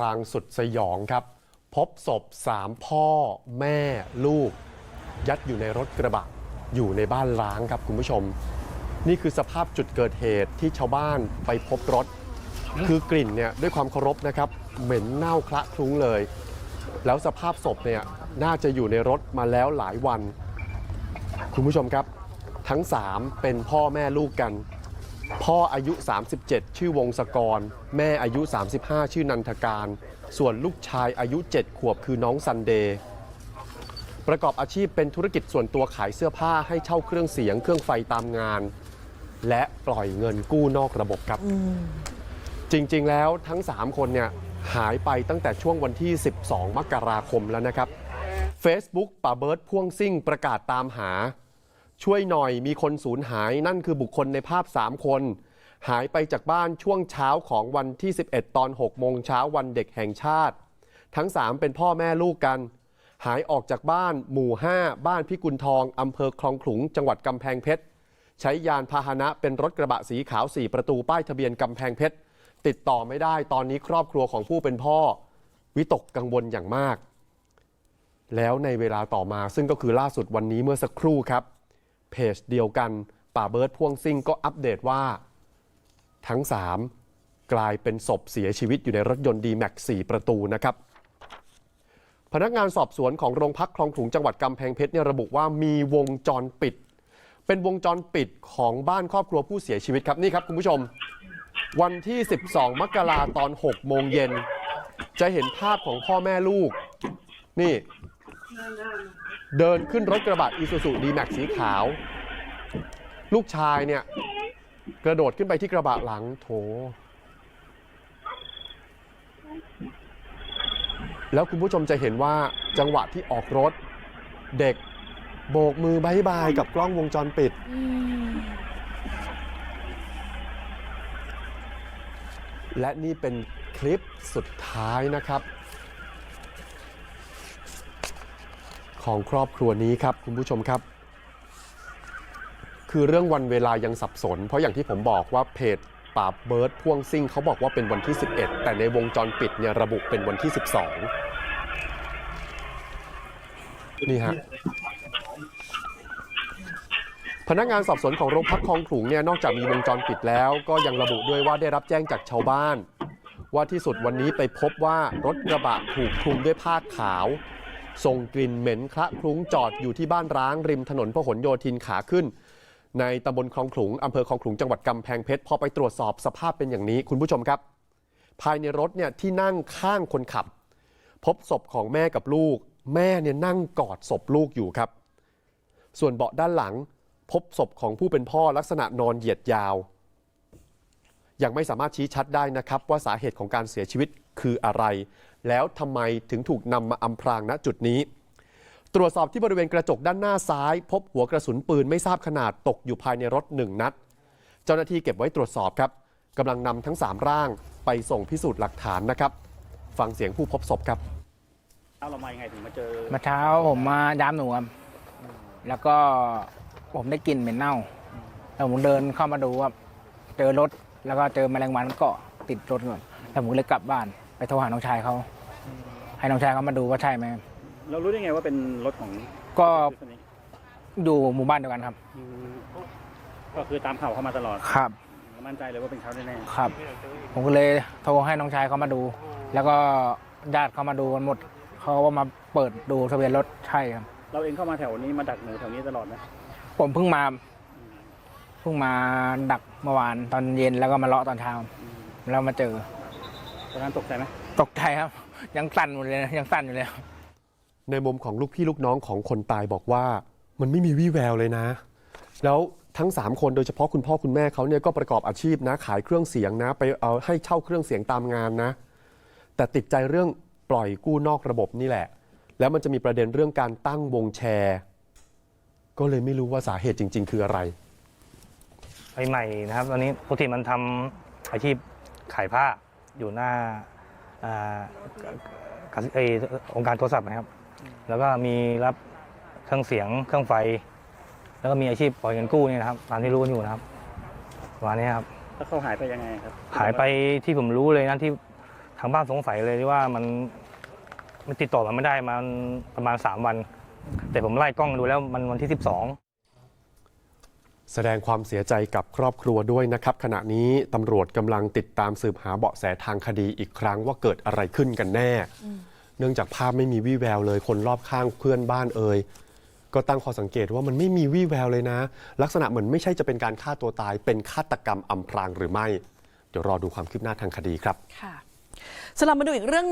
กลางสุดสยองครับ พบศพสามพ่อแม่ลูก ยัดอยู่ในรถกระบะ อยู่ในบ้านร้างครับคุณผู้ชม นี่คือสภาพจุดเกิดเหตุที่ชาวบ้านไปพบรถ คือกลิ่นเนี่ยด้วยความเคารพนะครับ เหม็นเน่าคละคลุ้งเลย แล้วสภาพศพเนี่ยน่าจะอยู่ในรถมาแล้วหลายวัน คุณผู้ชมครับ ทั้ง 3 เป็นพ่อแม่ลูกกัน พ่ออายุ 37 ชื่อวงศกร แม่อายุ 35 ชื่อนันทการ ส่วนลูกชายอายุ 7 ขวบคือน้องซันเดย์ประกอบอาชีพเป็นธุรกิจส่วนตัวขายเสื้อผ้าให้เช่าเครื่องเสียงเครื่องไฟตามงาน และปล่อยเงินกู้นอกระบบครับ จริง ๆ แล้วทั้ง 3 คนเนี่ยหายไปตั้งแต่ช่วงวันที่ 12 มกราคมแล้วนะครับ Facebook ป่าเบิร์ดพ่วงซิ่งประกาศตามหา ช่วยหน่อยมีคนสูญหายนั่นคือบุคคลในภาพ 3 คน หายไปจากบ้านช่วงเช้าของวันที่ 11 ตอน 6 โมงเช้าวันเด็กแห่งชาติ ทั้ง 3 เป็นพ่อแม่ลูกกัน หายออกจากบ้านหมู่ 5 บ้านพิกุลทองอำเภอคลองขลุง จังหวัดกำแพงเพชร ใช้ยานพาหนะเป็นรถกระบะสีขาว 4 ประตูป้ายทะเบียนกำแพงเพชร ติดต่อไม่ได้ตอนนี้ครอบครัวของผู้เป็นพ่อ วิตกกังวลอย่างมาก แล้วในเวลาต่อมาซึ่งก็คือล่าสุดวันนี้เมื่อสักครู่ครับ เพจเดียวกัน ป่าเบิร์ดพ่วงซิ่งก็อัปเดตว่า ทั้ง 3 กลายเป็นศพเสียชีวิตอยู่ในรถยนต์ดีแม็ก4ประตูนะครับ พนักงานสอบสวนของโรงพักคลองขลุงจังหวัดกำแพงเพชรเนี่ยระบุว่ามีวงจรปิด เป็นวงจรปิดของบ้านครอบครัวผู้เสียชีวิตครับนี่ครับคุณผู้ชม วันที่ 12 มกราตอน 6 โมงเย็น จะเห็นภาพของพ่อแม่ลูก นี่ เดินขึ้นรถกระบะอีซูซูดีแม็กสีขาว ลูกชายเนี่ย กระโดดขึ้นไปที่กระบะหลังโถ แล้วคุณผู้ชมจะเห็นว่าจังหวะที่ออกรถ เด็กโบกมือบายบายกับกล้องวงจรปิด และนี่เป็นคลิปสุดท้ายนะครับ ของครอบครัวนี้ครับคุณผู้ชมครับ คือเรื่องวันเวลายังสับสน เพราะอย่างที่ผมบอกว่าเพจป่าเบิร์ดพ่วงซิ่งเขาบอกว่าเป็นวันที่ 11 แต่ในวงจรปิดเนี่ยระบุเป็นวันที่ 12 นี่ฮะพนักงานสอบสวนของโรงพักคลองขลุงเนี่ยนอกจากมีวงจรปิดแล้ว ก็ยังระบุด้วยว่าได้รับแจ้งจากชาวบ้าน ว่าที่สุดวันนี้ไปพบว่ารถกระบะถูกคลุมด้วยผ้าขาว ส่งกลิ่นเหม็นคละคลุ้งจอดอยู่ที่บ้านร้างริมถนนพหลโยธินขาขึ้น ในตำบลคลองขลุงอำเภอคลองขลุงจังหวัดกำแพงเพชรพอไปตรวจสอบสภาพเป็นอย่างนี้คุณผู้ชมครับ ภายในรถเนี่ยที่นั่งข้างคนขับ พบศพของแม่กับลูก แม่เนี่ยนั่งกอดศพลูกอยู่ครับ ส่วนเบาะด้านหลัง พบศพของผู้เป็นพ่อลักษณะนอนเหยียดยาว ยังไม่สามารถชี้ชัดได้นะครับว่าสาเหตุของการเสียชีวิตคืออะไร แล้วทำไมถึงถูกนำมาอำพรางณจุดนี้ ตรวจสอบที่บริเวณกระจกด้านหน้าซ้าย พบหัวกระสุนปืนไม่ทราบขนาดตกอยู่ภายในรถหนึ่งนัด เจ้าหน้าที่เก็บไว้ตรวจสอบครับกำลังนำทั้ง 3 ร่างไปส่งพิสูจน์หลักฐานนะครับ ฟังเสียงผู้พบศพครับเอาเรามายังไงถึงมาเจอเมื่อเช้าผมมายามหนูครับแล้วก็ผมได้กลิ่นเหม็นเน่าแล้วผมเดินเข้ามาดูว่าเจอรถแล้วก็เจอแมลงวันเกาะติดรถก่อนแล้วผมก็เลยกลับบ้าน ไปโทรหาน้องชายเขาให้น้องชายเขามาดูว่าใช่ไหมเรารู้ได้ไงว่าเป็นรถของก็คนนี้อยู่หมู่บ้านเดียวกันครับ อืมก็คือตามข่าวเข้ามาตลอดครับ มั่นใจเลยว่าเป็นเขาแน่ครับ ผมก็เลยโทรให้น้องชายเขามาดู แล้วก็ญาติเขามาดูกันหมดเขาก็มาเปิดดูทะเบียนรถใช่ครับ ๆเราเองเข้ามาแถวนี้มาดักหนูแถวนี้ตลอดนะผมเพิ่งมาเพิ่งมาดักเมื่อวานตอนเย็นแล้วก็มาเลาะตอนเช้าอืมแล้วมาเจอ ตอนนั้นตกใจไหมตกใจครับ ยังสั่นอยู่เลยนะยังสั่นอยู่เลยในมุมของลูกพี่ลูกน้องของคนตายบอกว่า มันไม่มีวี่แววเลยนะ แล้วทั้ง 3 คนโดยเฉพาะคุณพ่อคุณแม่เขาเนี่ยก็ประกอบอาชีพนะ ขายเครื่องเสียงนะ ไปเอาให้เช่าเครื่องเสียงตามงานนะ แต่ติดใจเรื่องปล่อยกู้นอกระบบนี่แหละ แล้วมันจะมีประเด็นเรื่องการตั้งวงแชร์ ก็เลยไม่รู้ว่าสาเหตุจริง ๆ คืออะไรใหม่ๆนะครับตอนนี้ปกติมันทำอาชีพขายผ้า อยู่หน้าอ่าไอองค์การโทรศัพท์นะครับ แล้วก็มีรับเครื่องเสียงเครื่องไฟ แล้วก็มีอาชีพปล่อยเงินกู้เนี่ยนะครับตามที่รู้กันอยู่นะครับประมาณนี้ครับแล้วเขาหายไปยังไงครับ หายไปที่ผมรู้เลยนะที่ทางบ้านสงสัยเลยที่ว่ามันมันติดต่อมันไม่ได้มาประมาณ 3 วัน แต่ผมไล่กล้องดูแล้วมันวันที่ 12 แสดงความเสียใจกับครอบครัวด้วยนะครับ ขณะนี้ตำรวจกำลังติดตามสืบหาเบาะแสทางคดีอีกครั้งว่าเกิดอะไรขึ้นกันแน่ เนื่องจากภาพไม่มีวี่แววเลย คนรอบข้างเพื่อนบ้านเอ่ยก็ตั้งข้อสังเกตว่ามันไม่มีวี่แววเลยนะ ลักษณะเหมือนไม่ใช่จะเป็นการฆ่าตัวตาย เป็นฆาตกรรมอำพรางหรือไม่ เดี๋ยวรอดูความคืบหน้าทางคดีครับ ค่ะสลับมาดูอีกเรื่องหนึ่ง